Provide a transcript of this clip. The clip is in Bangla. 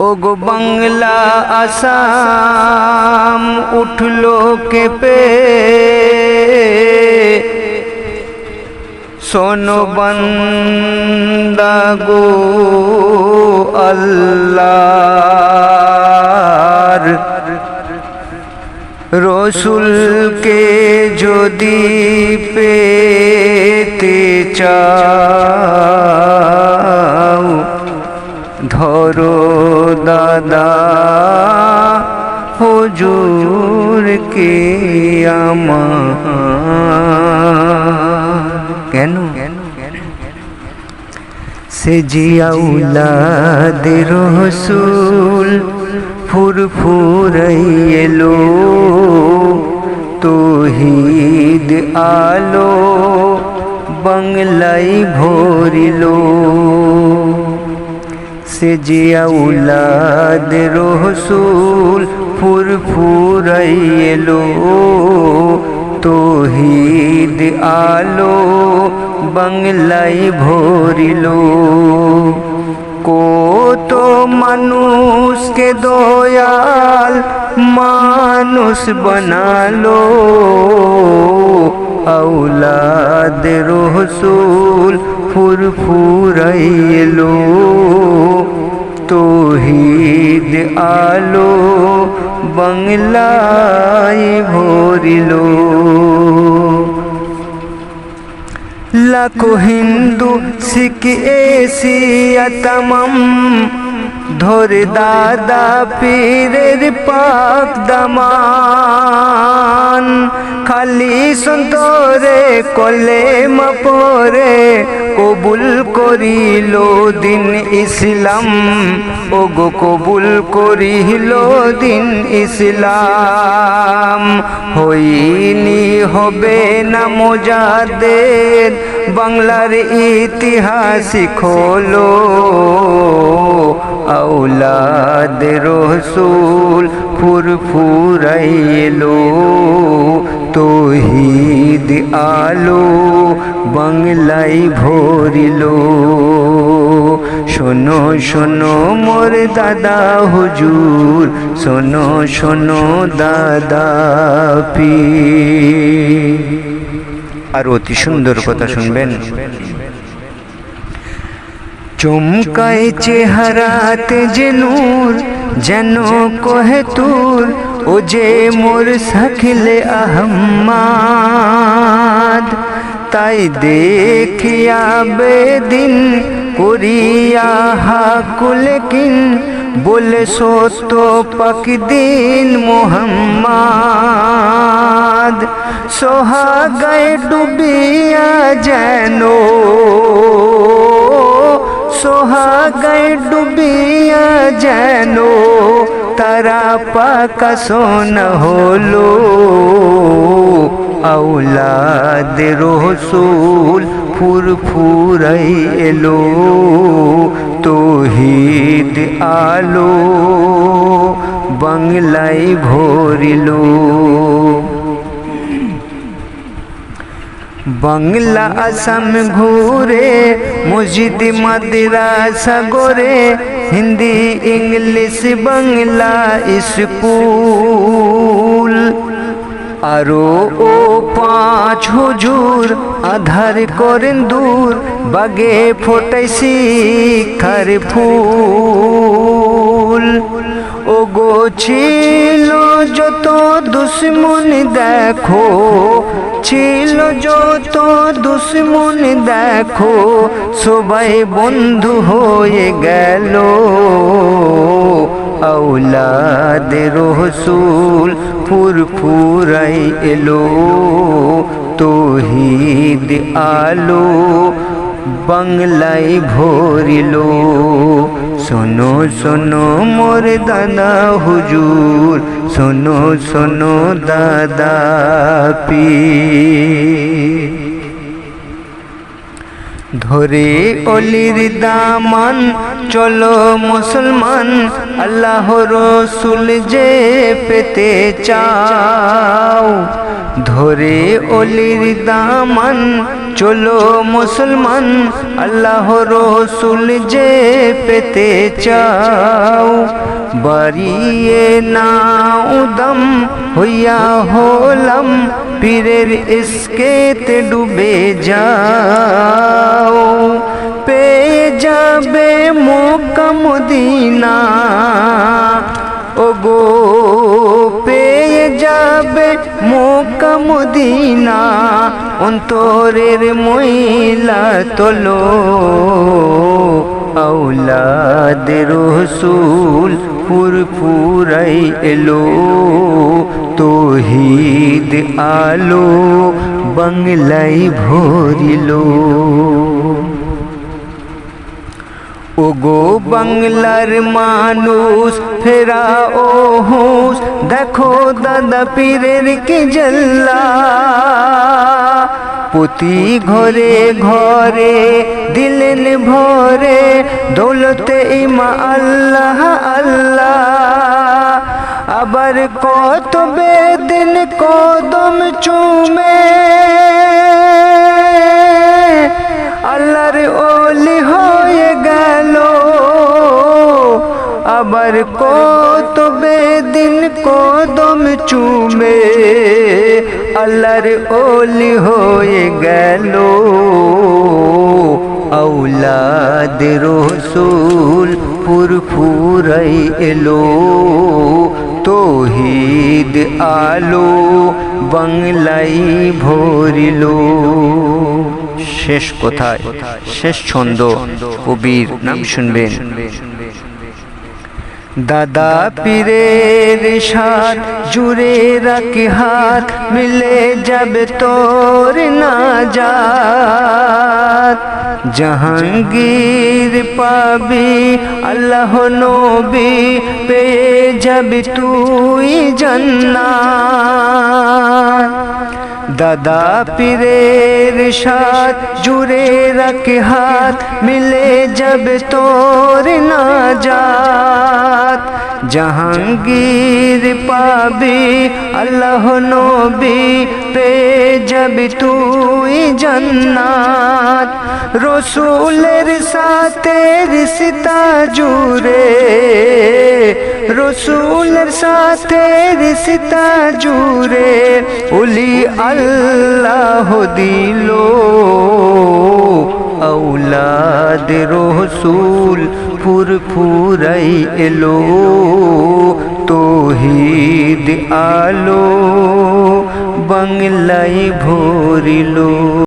ওগো বাংলা আসাম উঠল কেঁপে। শোনো বন্দা গো আল্লাহর। রসুলকে যদি পেতে চাও ধরো দাদা হুজুরকে আমার? কেন? সে জিয়াউলাদের রসুল ফুরফুরাই এলো তোহিদ আলো বাংলাই ভরিল। সে জিয়াউলাদ রসুল ফুরফুরাই এলো তহিদ আলো বাংলাই ভরিল কত মানুষকে দয়াল মানুষ বানালো আউলাদ রসুল ফুরফুরাইলো আলো বাংলায় ভরিল। লাখো হিন্দু শিখ এশিয়া তামাম ধরে দাদা পীরের পাক দামান। খালি সন্তরে কলে মপরে কবুল করিল দিন ইসলাম। ওগো কবুল করিল দিন ইসলাম। হইনি হবে না মোজাদের, বাংলার ইতিহাস খোলো। আউলাদ রসুল ফুরফুরাইলো তহিদ আলো বাংলাই ভরিল শোনো শোনো মোর দাদা হুজুর শোনো শোনো দাদা পি আর অতি সুন্দর কথা শুনবেন। চমকায় চেহারাতে যে নূর, যেন কহে তুর, ও যে মোর সাখিলে আহম্মাদ। তাই দেখিয়া বেদিন করিয়া হাকুলে কিন, বলে সত্য পাক দিন মোহাম্মদ। সোহাগায় ডুবিয়া যেন সোহাগায় ডুবিয়া যেন তারা পাকা সোনা হলো। আউলাদ রসুল ফুরফুরাই এলো, তহিদ আলো বাংলায় ভরিল। বাংলা আসাম ঘুরে, মসজিদ মাদ্রাসা গোরে হিন্দি, ইংলিশ, বাংলা স্কুল। আরও ও পাঁচ হুজুর আধার করেন দূর, বাগে ফোটাই শিখার ফুল। ও ছিল যত দুশ্মন দেখো, ছিল যত দুশ্মন দেখো, সবাই বন্ধু হয়ে গেল। আউলাদ রসুল ফুরফুরাই এলো, তহিদ আলো বাংলায় ভরিল। শোনো শোনো মোর দাদা হুজুর, শোনো শোনো দাদা পি ধরে অলির দামান, চলো মুসলমান, আল্লাহ রসুল যে পেতে চাও। ধরে অলির দামান চলো মুসলমান, আল্লাহ রসুল যে পেতে চাও, বাড়িয়ে না উদম হইয়া হলাম পীরের ইস্কেতে ডুবে যাও। পেয়ে যাবে মোকামদিনা ও গো পেয়ে যাবে মোকামদিনা অন্তরের মহিলা তোলো। আউলাদ রসুল পুরপুরাই এলো। তোহিদ আলো বাংলাই ভরিলো। বাংলার মানুষ ফেরা ও হুস দেখো দাদা পীরের কি জল্লা। প্রতি ঘরে ঘরে, দিলেন ভরে, দৌলতে ইমা আল্লাহ আল্লাহ। আবার কত বেদিন কদম চুমে আবার কত বেদিন কদম চুমে। আল্লাহর ওলি হয়ে গেল। আউলাদ রসুল পুরফুরাই এলো। তোহিদ আলো বাংলাই ভরিল। শেষ কোথায়, শেষ ছন্দ, কবির নাম শুনবেন। দাদা পীরের সাথ জুড়ে রাখি হাত, মিলে যাবে তোর না যাত জাহাঙ্গীর পাবি, আল্লাহ নবী পেয়ে যাবি তুই জান্নাত। দাদা পীরের সাথ জুড়ে রাখে হাত, মিলে যাবে তোর না যাত জাহাঙ্গীর পাবি, আল্লাহ নবী পেয়ে যাবি তুই জান্নাত। রসুলের সাথে রিসিতা জুড়ে, রসুলের সাথে রিসিতা জুড়ে উলি আল্লাহ দিল। আউলাদ রসুল ফুরফুরাই এলো তোহিদ আলো বাংলায় ভরিল।